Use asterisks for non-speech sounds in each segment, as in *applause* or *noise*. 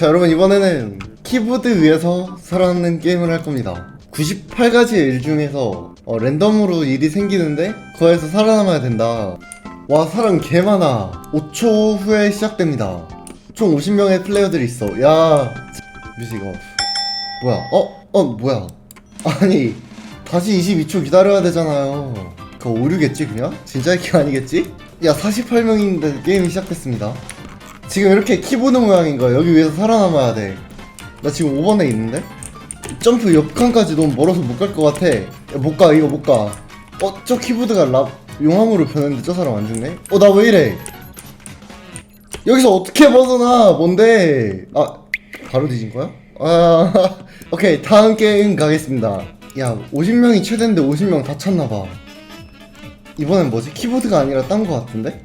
자 여러분 이번에는 키보드 위에서 살아남는 게임을 할 겁니다. 98가지의 일 중에서 어, 랜덤으로 일이 생기는데 그거에서 살아남아야 된다. 와 사람 개 많아. 5초 후에 시작됩니다. 총 50명의 플레이어들이 있어. 야 뮤직 업 뭐야? 어? 어 뭐야? 아니 다시 22초 기다려야 되잖아요. 그거 오류겠지 그냥? 진짜 이게 아니겠지? 야 48명인데 게임이 시작됐습니다 지금 이렇게 키보드 모양인 거야 여기 위에서 살아남아야 돼나 지금 5번에 있는데? 점프 옆칸까지 너무 멀어서 못 갈 것 같아 못가 이거 못가 어? 저 키보드가 랍 용암으로 변했는데 저 사람 안 죽네? 어 나 왜 이래 여기서 어떻게 벗어나 뭔데 아 바로 뒤진 거야? 아 *laughs* 오케이 다음 게임 가겠습니다 야 50명이 최대인데 50명 다 찼나봐 이번엔 뭐지? 키보드가 아니라 딴 거 같은데?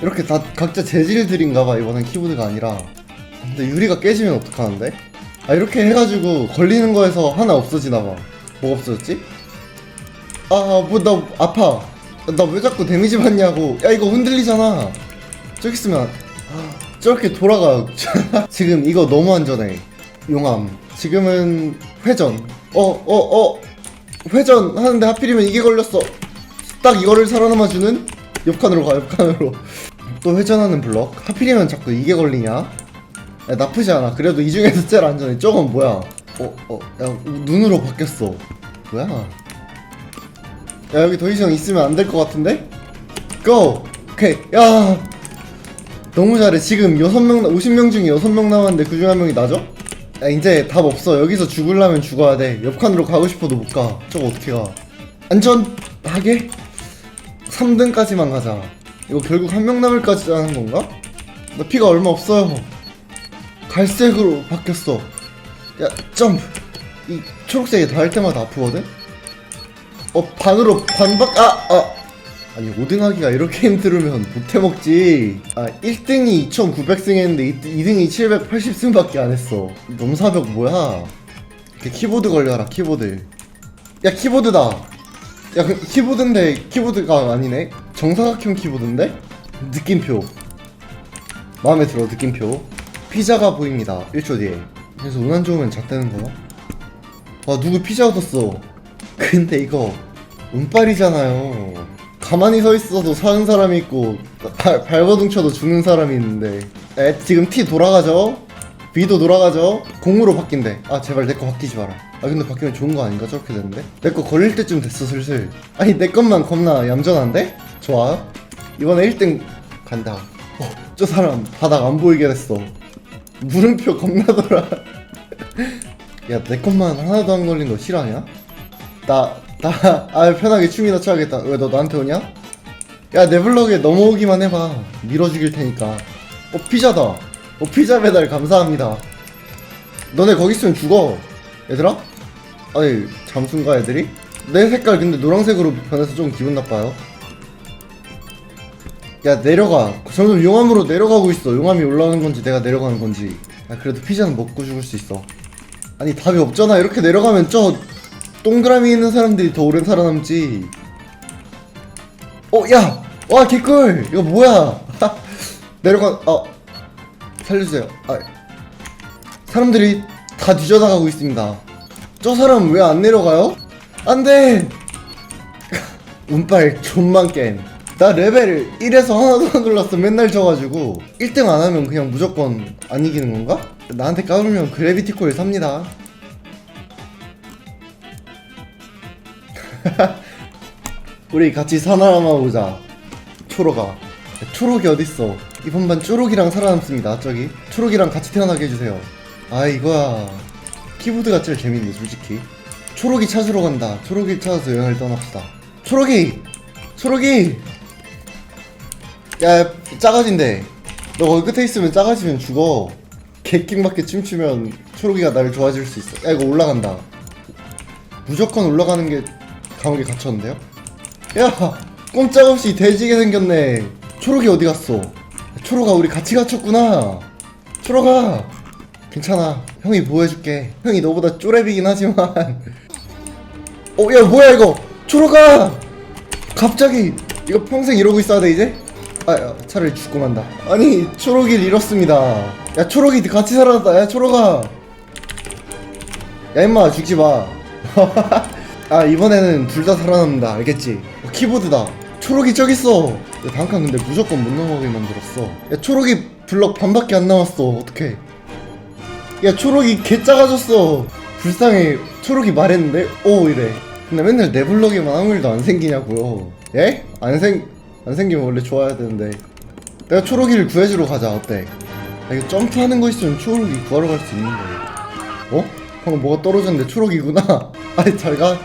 이렇게 다 각자 재질들인가봐 이번엔 키보드가 아니라. 근데 유리가 깨지면 어떡하는데? 아 이렇게 해가지고 걸리는 거에서 하나 없어지나봐. 뭐 없어졌지? 아 뭐 나 아파. 나 왜 자꾸 데미지 받냐고. 야 이거 흔들리잖아. 저기 있으면 아, 저렇게 돌아가. *laughs* 지금 이거 너무 안전해. 용암. 지금은 회전. 어 어, 어. 회전 하는데 하필이면 이게 걸렸어. 딱 이거를 살아남아주는? 옆칸으로 가 옆칸으로 또 회전하는 블럭? 하필이면 자꾸 이게 걸리냐? 야, 나쁘지 않아. 그래도 이 중에서 제일 안전해. 저건 뭐야? 어 어 야 눈으로 바뀌었어. 뭐야? 야 여기 더 이상 있으면 안 될 것 같은데? 고! 오케이. 야! 너무 잘해. 지금 6명 50명 중에 6명 남았는데 그 중에 한 명이 나죠? 야 이제 답 없어. 여기서 죽으려면 죽어야 돼. 옆칸으로 가고 싶어도 못가. 저거 어떻게 가 안전하게 3등까지만 가자 이거 결국 한 명 남을까지 하는 건가? 나 피가 얼마 없어요 갈색으로 바뀌었어 야 점프 이 초록색이 닿을 때마다 아프거든? 어 반으로 반박 아! 아! 아니 5등 하기가 이렇게 *laughs* 힘들으면 못해먹지 아 1등이 2900승 했는데 2등이 780승 밖에 안 했어 넘사벽 뭐야 이렇게 키보드 걸려라 키보드 야 키보드다 야그 키보드인데 키보드가 아니네 정사각형 키보드인데? 느낌표. 마음에 들어 느낌표. 피자가 보입니다. 1초 뒤에. 그래서 운 안 좋으면 잣대는 거야? 와 누구 피자 얻었어? 근데 이거 운빨이잖아요. 가만히 서 있어도 사는 사람이 있고 발, 발버둥 쳐도 죽는 사람이 있는데. 에 지금 T 돌아가죠 B도 돌아가죠 공으로 바뀐대 아 제발 내 거 바뀌지 마라 아 근데 바뀌면 좋은 거 아닌가 저렇게 되는데 내 거 걸릴 때쯤 됐어 슬슬 아니 내 것만 겁나 얌전한데 좋아 이번에 1등 간다 어, 저 사람 바닥 안 보이게 됐어 물음표 겁나더라 *laughs* 야 내 것만 하나도 안 걸린 거 실화냐? 나, 나, 아, 편하게 춤이나 춰야겠다. 왜 너 나한테 오냐? 야, 내 블럭에 넘어오기만 해봐. 밀어 죽일 테니까. 어, 피자다. 어, 피자 배달 감사합니다. 너네 거기 있으면 죽어. 얘들아? 아니, 잠수인가, 애들이? 내 색깔 근데 노란색으로 변해서 좀 기분 나빠요. 야, 내려가. 점점 용암으로 내려가고 있어. 용암이 올라오는 건지 내가 내려가는 건지. 야, 그래도 피자는 먹고 죽을 수 있어. 아니, 답이 없잖아. 이렇게 내려가면 저 동그라미 있는 사람들이 더 오래 살아남지. 어, 야! 와, 개꿀! 이거 뭐야? *laughs* 내려가, 어. 살려주세요. 아. 사람들이 다 뒤져나가고 있습니다. 저 사람 왜 안 내려가요? 안 돼! *laughs* 운빨 존만 깬. 나 레벨 1에서 하나도 안 올랐어. 맨날 져가지고. 1등 안 하면 그냥 무조건 안 이기는 건가? 나한테 까불면 그래비티 콜 삽니다. *laughs* 우리 같이 살아남아 보자. 초록아. 초록이 어딨어? 이번 반 초록이랑 살아남습니다. 저기. 초록이랑 같이 태어나게 해주세요. 아 이거야. 키보드가 제일 재밌네 솔직히. 초록이 찾으러 간다. 초록이 찾아서 여행을 떠납시다. 초록이! 초록이! 야 작아진대. 너 거기 끝에 있으면 작아지면 죽어. 개킹밖에 춤추면 초록이가 나를 좋아질 수 있어. 야 이거 올라간다. 무조건 올라가는 게 감옥에 갇혔는데요? 야 꼼짝없이 돼지게 생겼네 초록이 어디 갔어 초록아 우리 같이 갇혔구나. 초록아 괜찮아. 형이 보호해줄게. 형이 너보다 쪼렙이긴 하지만. 어 야 뭐야 이거? 초록아! 갑자기 이거 평생 이러고 있어야 돼 이제? 아 야, 차라리 죽고 만다. 아니 초록이를 잃었습니다. 야 초록이 같이 살았다. 야 초록아! 야 임마 죽지 마. *laughs* 아 이번에는 둘 다 살아남는다. 알겠지? 어, 키보드다 초록이 저기 있어. 야 단칸 근데 무조건 못 넘어가게 만들었어. 야 초록이 블럭 반밖에 안 남았어. 어떡해. 야 초록이 개 작아졌어. 불쌍해. 초록이 말했는데 오 이래. 근데 맨날 내 블럭에만 아무 일도 안 생기냐고요. 예? 안 생.. 안 생기면 원래 좋아야 되는데. 내가 초록이를 구해주러 가자. 어때? 아, 이거 점프하는 거 있으면 초록이 구하러 갈 수 있는 거예요. 어? 방금 뭐가 떨어졌는데 초록이구나. *laughs* 아니 잘가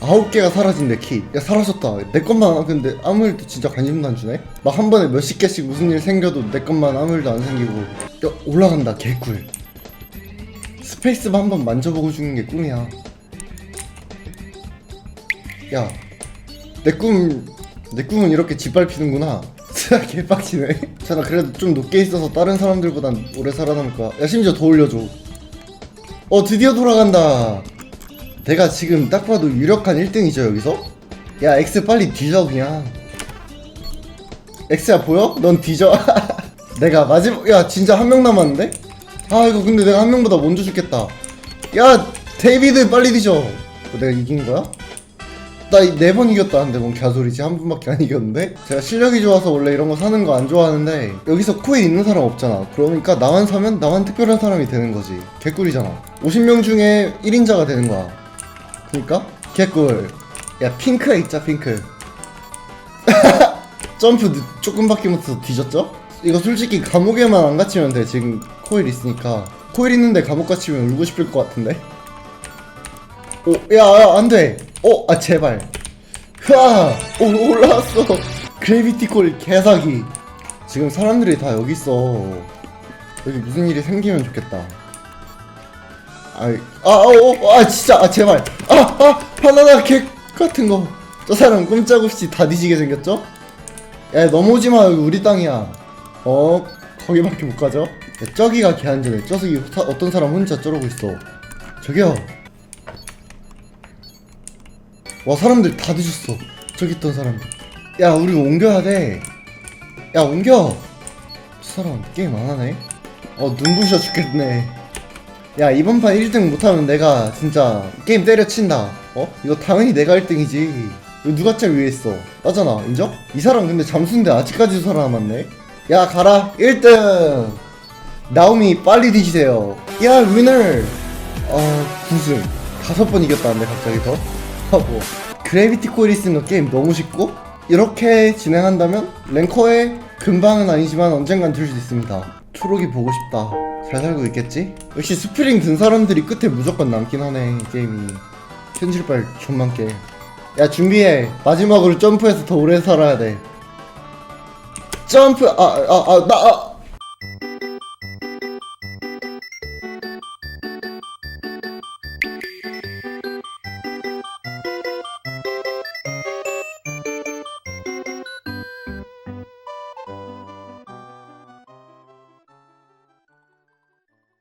아홉 개가 사라진대 키야 사라졌다 내 것만 근데 아무 일도 진짜 관심도 안 주네 막 한 번에 몇십 개씩 무슨 일 생겨도 내 것만 아무 일도 안 생기고 야 올라간다 개꿀 스페이스바 한번 만져보고 죽는 게 꿈이야 야 내 꿈, 내 꿈은 이렇게 짓밟히는구나. *laughs* 진짜 개빡치네. 자, 나 그래도 좀 높게 있어서 다른 사람들보단 오래 살아남을 거야. 야, 심지어 더 올려줘. 어, 드디어 돌아간다. 내가 지금 딱 봐도 유력한 1등이죠, 여기서? 야, X 빨리 뒤져, 그냥. X야, 보여? 넌 뒤져. *laughs* 내가 마지막, 야, 진짜 한 명 남았는데? 아, 이거 근데 내가 한 명보다 먼저 죽겠다. 야, 데이비드 빨리 뒤져. 어, 내가 이긴 거야? 나 네 번 이겼다는데 뭔 개소리지 한 분밖에 안 이겼는데 제가 실력이 좋아서 원래 이런 거 사는 거 안 좋아하는데 여기서 코인 있는 사람 없잖아 그러니까 나만 사면 나만 특별한 사람이 되는 거지 개꿀이잖아 50명 중에 1인자가 되는 거야 그니까 개꿀 야 핑크가 있자 핑크 *laughs* 점프 늦- 조금밖에 못해서 뒤졌죠? 이거 솔직히 감옥에만 안 갇히면 돼 지금 코일 있으니까 코일 있는데 감옥 갇히면 울고 싶을 것 같은데 오, 야, 야, 안 돼. 오, 아, 제발. 흐아! 오, 올라왔어. 그래비티 콜 개사기. 지금 사람들이 다 여기 있어. 여기 무슨 일이 생기면 좋겠다. 아이, 아, 어, 어, 아, 진짜, 아, 제발. 아, 아, 바나나 개 같은 거. 저 사람 꼼짝없이 다 뒤지게 생겼죠? 야, 넘어오지 마. 여기 우리 땅이야. 어, 거기밖에 못 가죠? 야, 저기가 개안전해. 저기 사- 어떤 사람 혼자 저러고 있어. 저기요. 와 사람들 다 뒤졌어 저기 있던 사람들 야 우리 옮겨야 돼야 옮겨 저 사람 게임 안 하네 어 눈부셔 죽겠네 야 이번 판 1등 못하면 내가 진짜 게임 때려친다. 어? 이거 당연히 내가 1등이지. 이거 누가 제일 위에 있어? 나잖아. 인정? 이 사람 근데 잠수인데 아직까지도 살아남았네? 야 가라. 1등! 나오미 빨리 뒤지세요. 야 위너 어 9승 다섯 번 이겼다는데 갑자기 더? 하고. 그래비티 코일이 쓰는 게임 너무 쉽고? 이렇게 진행한다면 랭커에 금방은 아니지만 언젠간 들 수 있습니다 초록이 보고 싶다. 잘 살고 있겠지? 역시 스프링 든 사람들이 끝에 무조건 남긴 하네 이 게임이. 현실발 존만 게야 준비해. 마지막으로 점프해서 더 오래 살아야 돼. 점프 아 아 아 나 아,